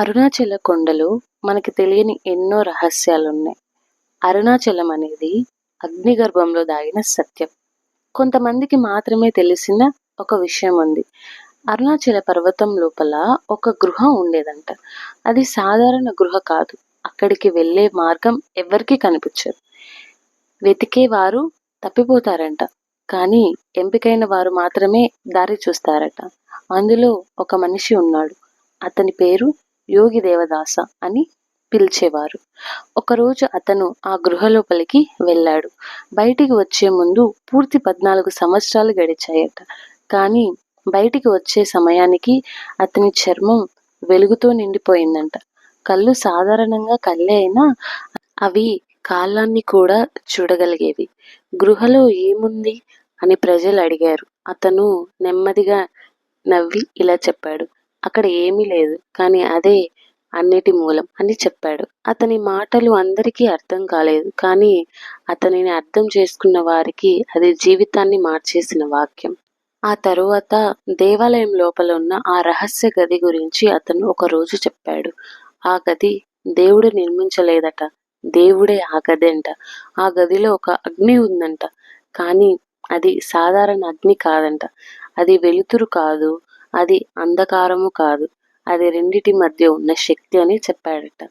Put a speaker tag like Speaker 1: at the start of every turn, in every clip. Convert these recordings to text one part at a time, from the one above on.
Speaker 1: అరుణాచల కొండలు మనకి తెలియని ఎన్నో రహస్యాలున్నాయి. అరుణాచలం అనేది అగ్నిగర్భంలో దాగిన సత్యం. కొంతమందికి మాత్రమే తెలిసిన ఒక విషయం ఉంది. అరుణాచల పర్వతం లోపల ఒక గృహం ఉండేదంట. అది సాధారణ గృహ కాదు. అక్కడికి వెళ్ళే మార్గం ఎవరికీ కనిపించదు. వెతికే వారు తప్పిపోతారంట. కానీ ఎంపికైన వారు మాత్రమే దారి చూస్తారట. అందులో ఒక మనిషి ఉన్నాడు. అతని పేరు యోగి దేవదాస అని పిలిచేవారు. ఒకరోజు అతను ఆ గృహ లోపలికి వెళ్ళాడు. బయటికి వచ్చే ముందు పూర్తి పద్నాలుగు సంవత్సరాలు గడిచాయట. కానీ బయటికి వచ్చే సమయానికి అతని చర్మం వెలుగుతో నిండిపోయిందంట. కళ్ళు సాధారణంగా కళ్ళే అయినా అవి కాలాన్ని కూడా చూడగలిగేవి. గృహలో ఏముంది అని ప్రజలు అడిగారు. అతను నెమ్మదిగా నవ్వి ఇలా చెప్పాడు. అక్కడ ఏమీ లేదు. కానీ అదే అన్నిటి మూలం అని చెప్పాడు. అతని మాటలు అందరికీ అర్థం కాలేదు. కానీ అతనిని అర్థం చేసుకున్న వారికి అది జీవితాన్ని మార్చేసిన వాక్యం. ఆ తరువాత దేవాలయం లోపల ఉన్న ఆ రహస్య గది గురించి అతను ఒక రోజు చెప్పాడు. ఆ గది దేవుడు నిర్మించలేదట. దేవుడే ఆ గది అంట. ఆ గదిలో ఒక అగ్ని ఉందంట. కానీ అది సాధారణ అగ్ని కాదంట. అది వెలుతురు కాదు. అది అంధకారము కాదు. అది రెండిటి మధ్య ఉన్న శక్తి అని చెప్పాడట.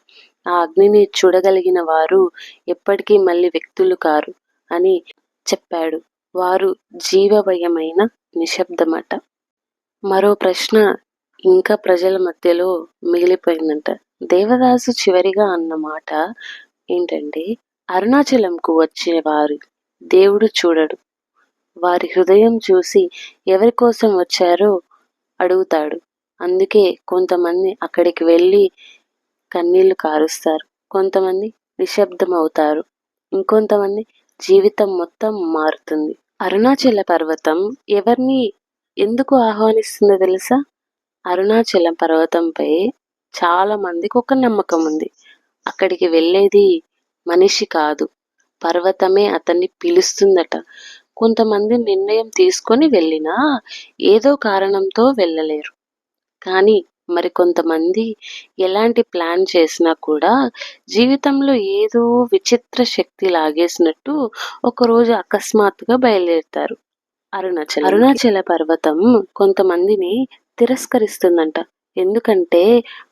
Speaker 1: ఆ అగ్నిని చూడగలిగిన వారు ఎప్పటికీ మళ్ళీ వ్యక్తులు కారు అని చెప్పాడు. వారు జీవభయమైన నిశ్శబ్దమట. మరో ప్రశ్న ఇంకా ప్రజల మధ్యలో మిగిలిపోయిందంట. దేవదాసు చివరిగా అన్న మాట ఏంటంటే అరుణాచలంకు వచ్చేవారు దేవుడు చూడడు. వారి హృదయం చూసి ఎవరి కోసం వచ్చారో అడుగుతాడు. అందుకే కొంతమంది అక్కడికి వెళ్ళి కన్నీళ్ళు కారుస్తారు. కొంతమంది నిశ్శబ్దం అవుతారు ఇంకొంతమంది జీవితం మొత్తం మారుతుంది. అరుణాచల పర్వతం ఎవరిని ఎందుకు ఆహ్వానిస్తుందో తెలుసా? అరుణాచలం పర్వతంపై చాలా మందికి ఒక నమ్మకం ఉంది. అక్కడికి వెళ్ళేది మనిషి కాదు. పర్వతమే అతన్ని పిలుస్తుందట. కొంతమంది నిర్ణయం తీసుకొని వెళ్ళినా ఏదో కారణంతో వెళ్ళలేరు. కానీ మరికొంతమంది ఎలాంటి ప్లాన్ చేసినా కూడా జీవితంలో ఏదో విచిత్ర శక్తి లాగేసినట్టు ఒకరోజు అకస్మాత్తుగా బయలుదేరుతారు. అరుణాచల్ అరుణాచల. పర్వతం కొంతమందిని తిరస్కరిస్తుందంట. ఎందుకంటే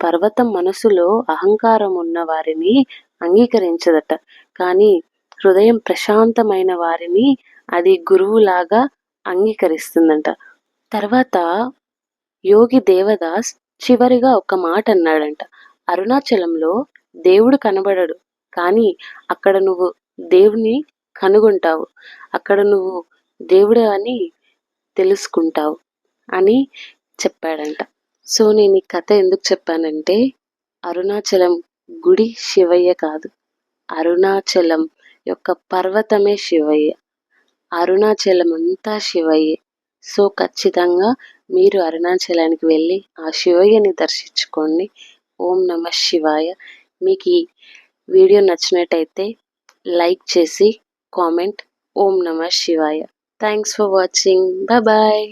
Speaker 1: పర్వతం మనసులో అహంకారం ఉన్న వారిని అంగీకరించదట. కానీ హృదయం ప్రశాంతమైన వారిని అది గురువులాగా అంగీకరిస్తుందంట. తర్వాత యోగి దేవదాస్ చివరిగా ఒక మాట అన్నాడంట. అరుణాచలంలో దేవుడు కనబడడు కానీ అక్కడ నువ్వు దేవుని కనుగొంటావు. అక్కడ నువ్వు దేవుడు అని తెలుసుకుంటావు అని చెప్పాడంట. సో నేను ఈ కథ ఎందుకు చెప్పానంటే అరుణాచలం గుడి శివయ్య కాదు. అరుణాచలం యొక్క పర్వతమే శివయ్య. అరుణాచలం అంతా శివయ్యే. సో ఖచ్చితంగా మీరు అరుణాచలానికి వెళ్ళి ఆ శివయ్యని దర్శించుకోండి. ఓం నమ శివాయ. మీకు ఈ వీడియో నచ్చినట్టయితే లైక్ చేసి కామెంట్. ఓం నమ శివాయ. Thanks for watching. బాయ్.